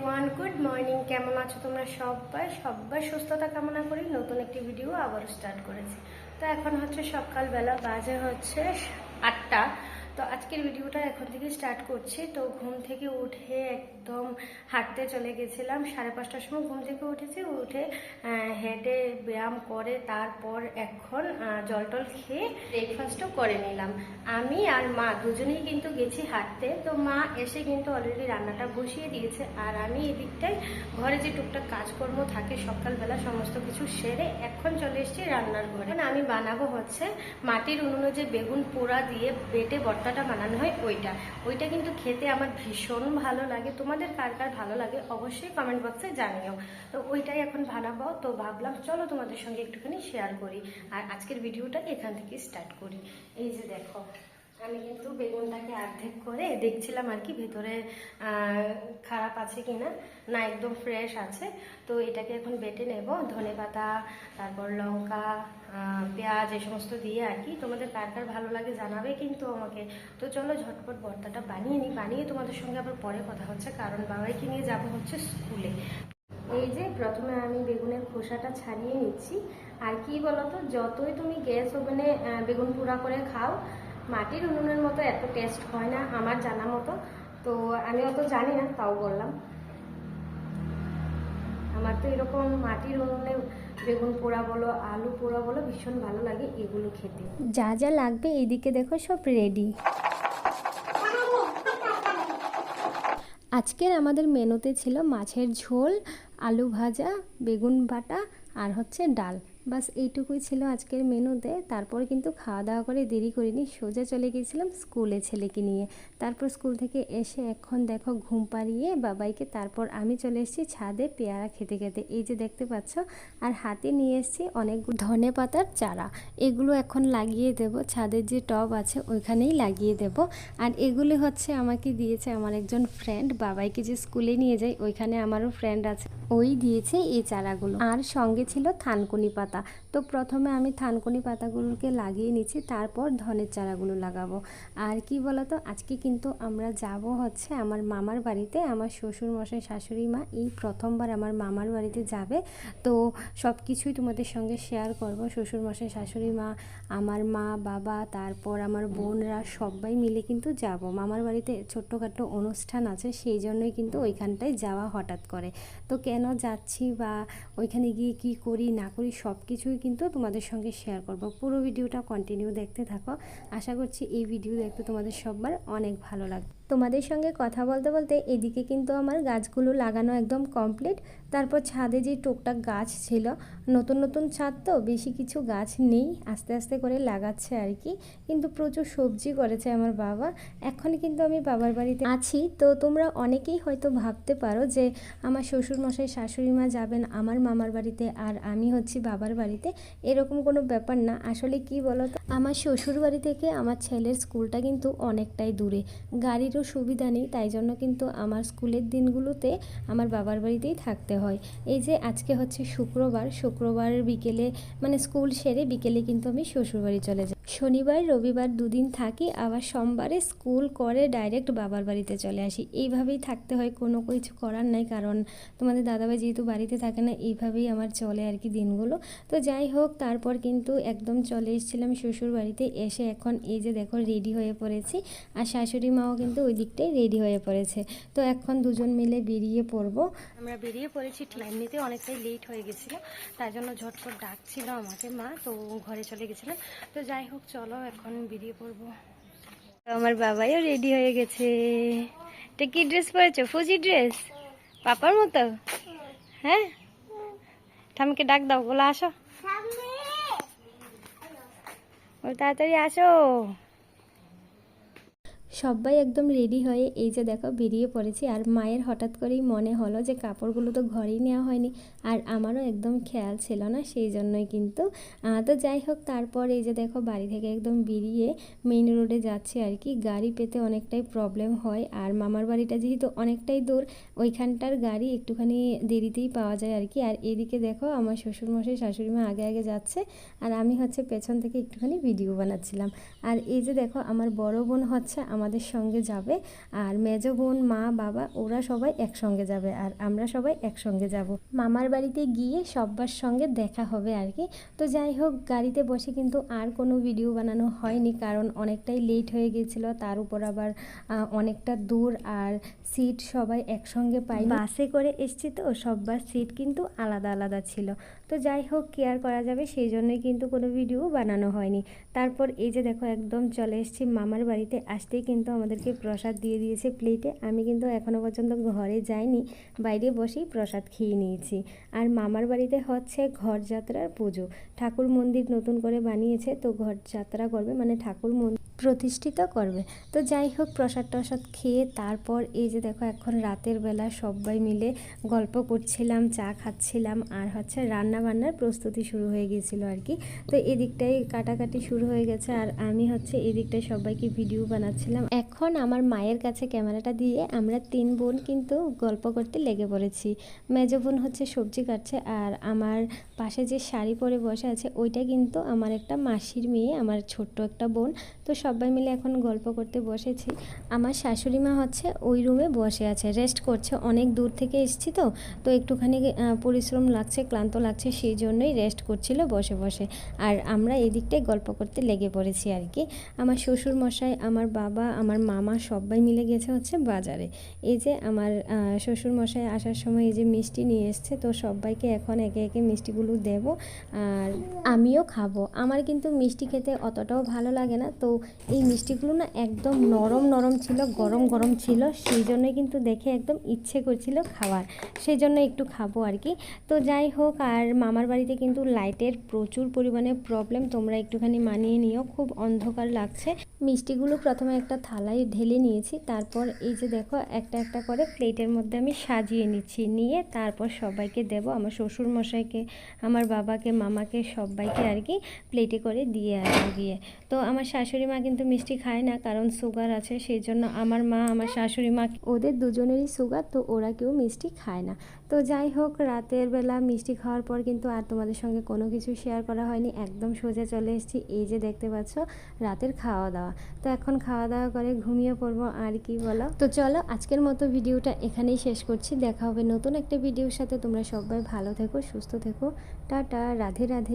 Everyone good morning কেমন আছো তোমরা সবাই? সবাই সুস্থতা কামনা করি। নতুন একটি ভিডিও আবার স্টার্ট করেছি। তো এখন হচ্ছে সকালবেলা, বাজে হচ্ছে আটটা তো আজকের ভিডিওটা এখন থেকে স্টার্ট করছি। তো ঘুম থেকে উঠে একদম হাঁটতে চলে গেছিলাম। সাড়ে পাঁচটার সময় ঘুম থেকে উঠেছি, উঠে হেঁটে ব্যায়াম করে তারপর এখন জল টল খেয়ে ব্রেকফাস্টও করে নিলাম। আমি আর মা দুজনেই কিন্তু গেছি হাঁটতে। তো মা এসে কিন্তু অলরেডি রান্নাটা বসিয়ে দিয়েছে। আর আমি এদিকটায় ঘরে যে টুকটাক কাজকর্ম থাকে, সকালবেলা সমস্ত কিছু সেরে এখন চলে এসেছি রান্নার ঘরে। আমি বানাবো হচ্ছে মাটির উনুনে যে বেগুন পোড়া দিয়ে বেটে ভর্তাটা বানানো হয় ওইটা। ওইটা কিন্তু খেতে আমার ভীষণ ভালো লাগে। তোমাদের কার কার ভালো লাগে অবশ্যই কমেন্ট বক্সে জানিও। তো ওইটাই এখন বানাবো। তো ভাবলাম চলো তোমাদের সঙ্গে একটুখানি শেয়ার করি। আর আজকের ভিডিওটা এখান থেকে স্টার্ট করি। এই যে দেখো আমি কিন্তু বেগুনটাকে অর্ধেক করে দেখছিলাম আর কি, ভেতরে খারাপ আছে কিনা? না না একদম ফ্রেশ আছে। তো এটাকে এখন বেটে নেব। ধনে পাতা, তারপর লঙ্কা পেঁয়াজ, এই সমস্ত দিয়ে আর কি। তোমাদের কার কার ভালো লাগে জানাবে কিন্তু আমাকে। তো চলো ঝটপট ভর্তাটা বানিয়ে নিই। বানিয়ে তোমাদের সঙ্গে আবার পরে কথা হচ্ছে, কারণ বাবাইকে নিয়ে যাব হচ্ছে স্কুলে। এই যে প্রথমে আমি বেগুনের খোসাটা ছাড়িয়ে নিচ্ছি। আর কি বলতো, যতই তুমি গ্যাস ওভেনে বেগুন পোড়া করে খাও মাটির উনুনের মতো এত টেস্ট হয় না, আমার জানা মতো। তো আমি অত জানি না, তাও বললাম। আমার তো এরকম মাটির উনুনে বেগুন পোড়া বলো, আলু পোড়া বলো, ভীষণ ভালো লাগে এগুলো খেতে। যা যা লাগবে এদিকে দেখো সব রেডি আজকের আমাদের মেনুতে ছিল মাছের ঝোল, আলু ভাজা, বেগুন বাটা আর হচ্ছে ডাল। বাস এইটুকুই ছিল আজকের মেনুতে। তারপর কিন্তু খাওয়া দাওয়া করে দেরি করিনি, সোজা চলে গিয়েছিলাম স্কুলে ছেলেকে নিয়ে। তারপর স্কুল থেকে এসে এখন দেখো ঘুম পাড়িয়ে বাবাইকে, তারপর আমি চলে এসেছি ছাদে পেয়ারা খেতে খেতে। এই যে দেখতে পাচ্ছ, আর হাতে নিয়ে এসেছি অনেক ধনে পাতার চারা। এগুলো এখন লাগিয়ে দেব, ছাদের যে টব আছে ওইখানেই লাগিয়ে দেব। আর এগুলি হচ্ছে আমাকে দিয়েছে আমার একজন ফ্রেন্ড বাবাইকে যে স্কুলে নিয়ে যাই, ওইখানে আমারও ফ্রেন্ড আছে। ওই দিয়েছে এই চারাগুলো। আর সঙ্গে ছিল থানকুনি পাতা। তো প্রথমে আমি থানকুনি পাতাগুলোকে লাগিয়ে নিচ্ছি, তারপর ধনের চারাগুলো লাগাবো। আর কি বলতো, আজকে কিন্তু আমরা যাব হচ্ছে আমার মামার বাড়িতে। আমার শ্বশুর মশাই, শাশুড়ি মা এই প্রথমবার আমার মামার বাড়িতে যাবে। তো সব কিছুই তোমাদের সঙ্গে শেয়ার করব। শ্বশুর মশাই, শাশুড়ি মা, আমার মা, বাবা, তারপর আমার বোনরা সবাই মিলে কিন্তু যাব। মামার বাড়িতে ছোট্টখাটো অনুষ্ঠান আছে, সেই জন্যই কিন্তু ওইখানটায় যাওয়া হঠাৎ করে। তো কেন যাচ্ছি বা ওইখানে গিয়ে কি করি, না করি সব কিছুই কিন্তু তোমাদের সঙ্গে শেয়ার করব। পুরো ভিডিওটা কন্টিনিউ দেখতে থাকো। আশা করছি এই ভিডিও দেখতে তোমাদের সববার অনেক ভালো লাগবে। তোমাদের সঙ্গে কথা বলতে বলতে এদিকে কিন্তু আমার গাছগুলো লাগানো একদম কমপ্লিট তারপর ছাদে যে টুকটাক গাছ ছিল, নতুন নতুন ছাদ তো, বেশি কিছু গাছ নেই, আস্তে আস্তে করে লাগাচ্ছে আর কি। কিন্তু প্রচুর সবজি করেছে আমার বাবা। এখন কিন্তু আমি বাবার বাড়িতে আছি। তো তোমরা অনেকেই হয়তো ভাবতে পারো যে, আমার শ্বশুর মশাই শাশুড়ি মা যাবেন আমার মামার বাড়িতে আর আমি হচ্ছি বাবার বাড়িতে। এরকম কোনো ব্যাপার না। আসলে কি বলো আমার শ্বশুর বাড়ি থেকে আমার ছেলের স্কুলটা কিন্তু অনেকটাই দূরে। গাড়িরও সুবিধা নেই, তাই জন্য কিন্তু আমার স্কুলের দিনগুলোতে আমার বাবার বাড়িতেই থাকতে হয়। এই যে আজকে হচ্ছে শুক্রবার শুক্রবার বিকেলে মানে স্কুল সেরে বিকেলে কিন্তু আমি শ্বশুরবাড়ি চলে যাই। শনিবার, রবিবার দুদিন থাকি, আবার সোমবারে স্কুল করে ডাইরেক্ট বাবার বাড়িতে চলে আসি। এইভাবেই থাকতে হয়, কোনো কিছু করার নাই, কারণ তোমাদের দাদাভাই যেহেতু বাড়িতে থাকে না, এইভাবেই আমার চলে আর কি দিনগুলো। তো যাই হোক, তারপর কিন্তু একদম চলে এসেছিলাম শ্বশুর বাড়িতে, এসে এখন এই যে দেখো রেডি হয়ে পড়েছি, আর শাশুড়ি মাও কিন্তু ওই দিকটাই রেডি হয়ে পড়েছে। তো এখন দুজন মিলে বেরিয়ে পড়ব। আমরা বেরিয়ে পড়েছি এমনিতে অনেকটাই লেট হয়ে গেছিল, তার জন্য ঝটপট ডাকছিল আমাকে মা, তো ঘরে চলে গেছিলাম তো যাই হোক চলো এখন বেরিয়ে পড়ব। আমার বাবাইও রেডি হয়ে গেছে। এটা কি ড্রেস পরেছো? ফুজি ড্রেস পাপার মতো? হ্যাঁ? ঠামকে ডাক দাও বলে আসো। ও তাড়াতাড়ি আসো। সবাই একদম রেডি হয়ে এই যে দেখো বেরিয়ে পড়েছি আর মায়ের হঠাৎ করেই মনে হলো যে কাপড়গুলো তো ঘরেই নেওয়া হয়নি আর আমারও একদম খেয়াল ছিল না সেই জন্যই কিন্তু। তো যাই হোক, তারপর এই যে দেখো বাড়ি থেকে একদম বেরিয়ে মেইন রোডে যাচ্ছে আর কি। গাড়ি পেতে অনেকটাই প্রবলেম হয় আর মামার বাড়িটা যেহেতু অনেকটাই দূর, ওইখানটার গাড়ি একটুখানি দেরিতেই পাওয়া যায় আর কি। আর এদিকে দেখো আমার শ্বশুরমশাই শাশুড়ি মা আগে আগে যাচ্ছে আর আমি হচ্ছে পেছন থেকে একটুখানি ভিডিও বানাচ্ছিলাম। আর এই যে দেখো আমার বড় বোন হচ্ছে আমাদের সঙ্গে যাবে। আর মেজ বোন, মা, বাবা, ওরা সবাই একসঙ্গে যাবে আর আমরা সবাই একসঙ্গে যাব। মামার বাড়িতে গিয়ে সব্বার সঙ্গে দেখা হবে আর কি। তো যাই হোক, গাড়িতে বসে কিন্তু আর কোনো ভিডিও বানানো হয়নি কারণ অনেকটাই লেট হয়ে গিয়েছিল তার উপর আবার অনেকটা দূর আর সিট সবাই একসঙ্গে পাই বাসে করে এসছি তো, সব্বার সিট কিন্তু আলাদা আলাদা ছিল। তো যাই হোক কেয়ার করা যাবে সেই জন্যই কিন্তু কোনো ভিডিও বানানো হয়নি। তারপর এই যে দেখো, একদম চলে এসেছি মামার বাড়িতে। আসতেই কিন্তু আমাদেরকে প্রসাদ দিয়ে দিয়েছে প্লেটে আমি কিন্তু এখনও পর্যন্ত ঘরে যাইনি, বাইরে বসেই প্রসাদ খেয়ে নিয়েছি। আর মামার বাড়িতে হচ্ছে ঘরযাত্রার পুজো। ঠাকুর মন্দির নতুন করে বানিয়েছে, তো ঘর যাত্রা করবে মানে ঠাকুর মন্দির প্রতিষ্ঠিত করবে। তো যাই হোক, প্রসাদ টসাদ খেয়ে তারপর এই যে দেখো, এখন রাতের বেলা সবাই মিলে গল্প করছিলাম, চা খাচ্ছিলাম, আর হচ্ছে রান্না বান্নার প্রস্তুতি শুরু হয়ে গিয়েছিল আর কি। তো এদিকটাই কাটাকাটি শুরু হয়ে গেছে, আর আমি হচ্ছে এদিকটায় সবাইকে ভিডিও বানাচ্ছিলাম। এখন আমার মায়ের কাছে ক্যামেরাটা দিয়ে আমরা তিন বোন কিন্তু গল্প করতে লেগে পড়েছি। মেজ বোন হচ্ছে সবজি কাটছে, আর আমার পাশে যে শাড়ি পরে বসে আছে, ওইটা কিন্তু আমার একটা মাসির মেয়ে, আমার ছোট্ট একটা বোন। তো সবাই মিলে এখন গল্প করতে বসেছি। আমার শাশুড়ি মা হচ্ছে ওই রুমে বসে আছে রেস্ট করছে। অনেক দূর থেকে এসেছি তো তো একটুখানি পরিশ্রম লাগছে, ক্লান্ত লাগছে, সেই জন্যই রেস্ট করছিল বসে বসে। আর আমরা এদিকটায় গল্প করতে লেগে পড়েছি আর কি। আমার শ্বশুর মশাই আমার বাবা, আমার মামা সবাই মিলে গেছে হচ্ছে বাজারে। এই যে আমার শ্বশুর মশাই আসার সময় এই যে মিষ্টি নিয়ে এসছে, তো সবাইকে এখন একে একে মিষ্টিগুলো দেব আর আমিও খাব। আমার কিন্তু মিষ্টি খেতে অতটাও ভালো লাগে না, তো এই মিষ্টিগুলো না একদম নরম নরম ছিল, গরম গরম ছিল, সেই জন্যই কিন্তু দেখে একদম ইচ্ছে করছিল খাওয়ার। সেই জন্য একটু খাব আর কি। তো যাই হোক, আর মামার বাড়িতে কিন্তু লাইটের প্রচুর পরিমাণে প্রবলেম তোমরা একটুখানি মানিয়ে নিও, খুব অন্ধকার লাগছে। মিষ্টিগুলো প্রথমে একটা থালায় ঢেলে নিয়েছি, তারপর এই যে দেখো, একটা একটা করে প্লেটের মধ্যে আমি সাজিয়ে নিচ্ছি, নিয়ে তারপর সবাইকে দেব, আমার শ্বশুর মশাইকে আমার বাবাকে, মামাকে, সবাইকে আর কি প্লেটে করে দিয়ে আসব গিয়ে। তো আমার শাশুড়ি মা কিন্তু মিষ্টি খায় না, কারণ সুগার আছে, সেই জন্য আমার মা, আমার শাশুড়ি মা, ওদের দুজনেরই সুগার তো ওরা কেউ মিষ্টি খায় না। তো যাই হোক, রাতের বেলা মিষ্টি খাওয়ার পর কিন্তু আর তোমাদের সঙ্গে কোনো কিছু শেয়ার করা হয়নি, একদম সোজা চলে এসেছি, এই যে দেখতে পাচ্ছ, রাতের খাওয়া দাওয়া তো এখন খাওয়া দাওয়া করে ঘুমিয়ে পড়ব, আর কি বলো? তো চলো, আজকের মতো ভিডিওটা এখানেই শেষ করছি, দেখা হবে নতুন একটা ভিডিওর সাথে, তোমরা সবাই ভালো থেকো, সুস্থ থেকো, টাটা, রাধে রাধে।